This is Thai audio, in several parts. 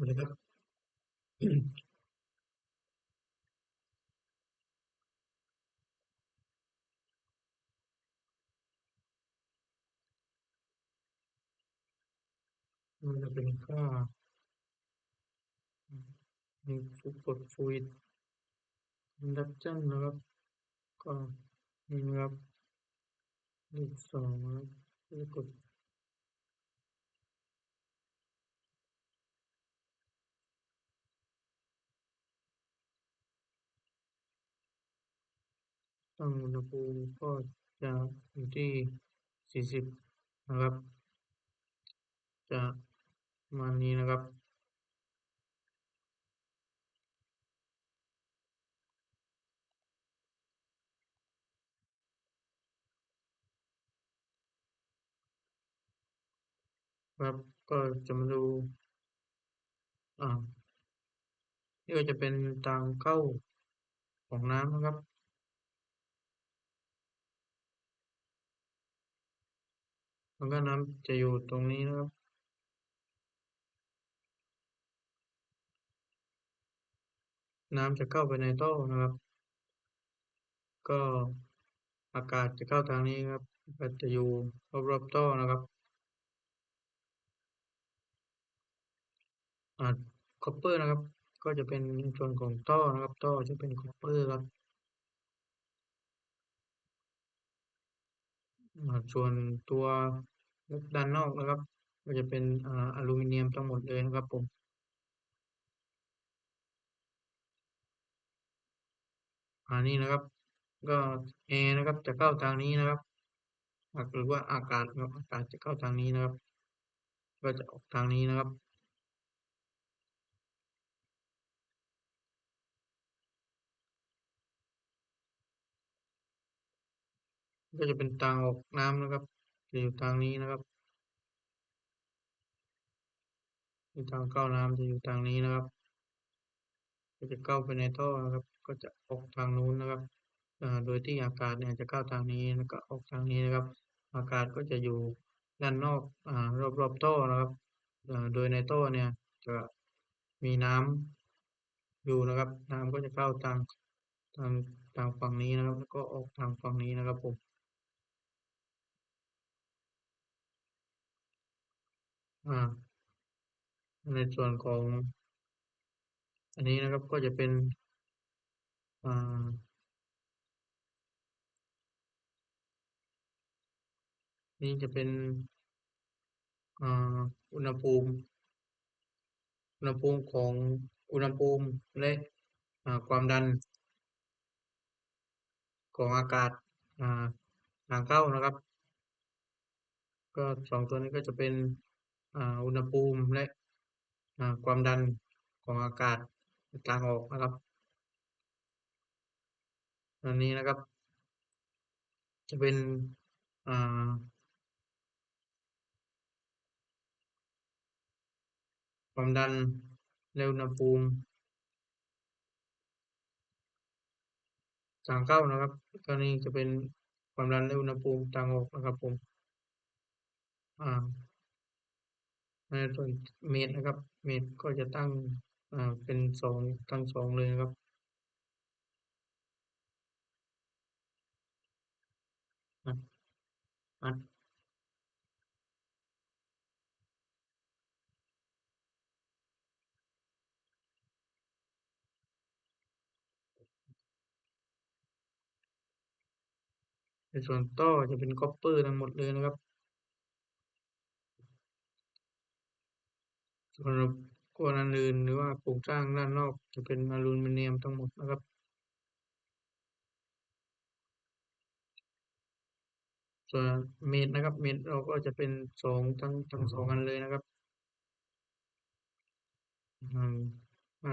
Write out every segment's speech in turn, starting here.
วัสดีครับ มันจะเป็นค่ามีฟุกดฟูดดักชันนะครับ ก็นี่นะครับเลขสองนะครับกด ตั้งอุณหภูมิก็จะอยู่ที่สี่สิบนะครับ จะประมาณนี้นะครับ ครับก็จะมาดูอ่านี่ก็จะเป็นทางเข้าของน้ำนะครับ แล้วก็น้ำจะอยู่ตรงนี้นะครับ น้ำจะเข้าไปในท่อนะครับ ก็อากาศจะเข้าทางนี้ครับก็จะอยู่รอบๆท่อนะครับอ่าคอปเปอร์นะครับ ก็จะเป็นส่วนของท่อนะครับท่อจะเป็นคอปเปอร์ครับ ส่วนตัวด้านนอกนะครับ ก็จะเป็นอ่าอลูมิเนียมทั้งหมดเลยนะครับผมอันนี้นะครับ ก็แอร์นะครับจะเข้าทางนี้นะครับหรือว่าอากาศครับอากาศจะเข้าทางนี้นะครับ ก็จะออกทางนี้นะครับ ก็จะเป็นทางออกน้ำนะครับจะอยู่ทางนี้นะครับทางเข้าน้ำจะอยู่ทางนี้นะครับก็จะเข้าไปในท่อนะครับ ก็จะออกทางนู้นนะครับโดยที่อากาศเนี่ยจะเข้าทางนี้แล้วก็ออกทางนี้นะครับ อากาศก็จะอยู่ด้านนอกอรอบๆท่อนะครับโดยในท่อเนี่ยจะมีน้ำอยู่นะครับ น้ำก็จะเข้าทางทางทางฝั่งนี้นะครับ แล้วก็ออกทางฝั่งนี้นะครับผม อ่า ในส่วนของ อันนี้นะครับก็จะเป็นอ่านี่จะเป็นอุณหภูมิ อุณหภูมิของอุณหภูมิและความดัน ของอากาศอ่าทางเข้านะครับ ก็สองตัวนี้ก็จะเป็น อุณหภูมิและความดันของอากาศทางออกนะครับอันนี้นะครับ จะเป็นความดันและอุณหภูมิทางเข้านะครับตัวนี้จะเป็นความดันและอุณหภูมิทางออกนะครับผมอ่า ในส่วนเมตรนะครับ เมตรก็จะตั้งเป็นสองตั้งสองเลยนะครับอัดอัดในส่วนต่อจะเป็นคอปเปอร์ทั้งหมดเลยนะครับ ส่วนกวนอื่นหรือว่าโครงสร้างด้านนอกจะเป็นอลูมิเนียมทั้งหมดนะครับส่วนเมตรนะครับ เมตรเราก็จะเป็นสองทั้งทั้งสองอันเลยนะครับ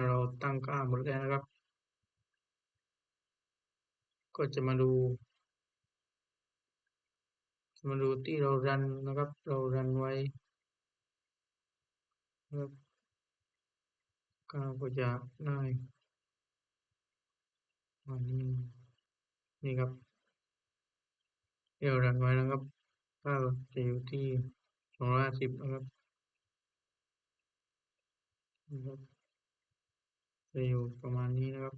เราตั้งค่าหมดแล้วนะครับ ก็จะมาดูมาดูที่เรารันนะครับ เรารันไว้ รับก็จะได้อันนี้นี่ครับเดี๋ยวรันไว้นะครับก็จะอยู่ที่สองร้อยสิบนะครับนะครับจะอยู่ประมาณนี้นะครับ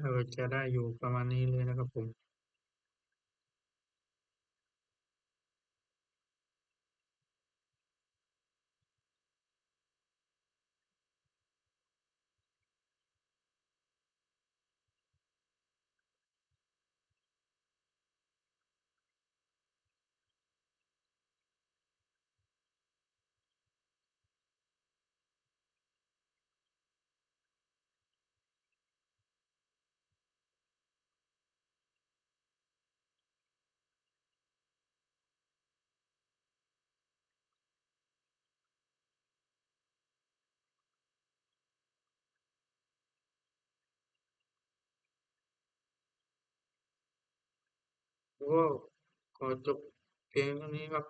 เราจะได้อยู่ประมาณนี้เลยนะครับผม ඕ කොද්ද පේන මේකක්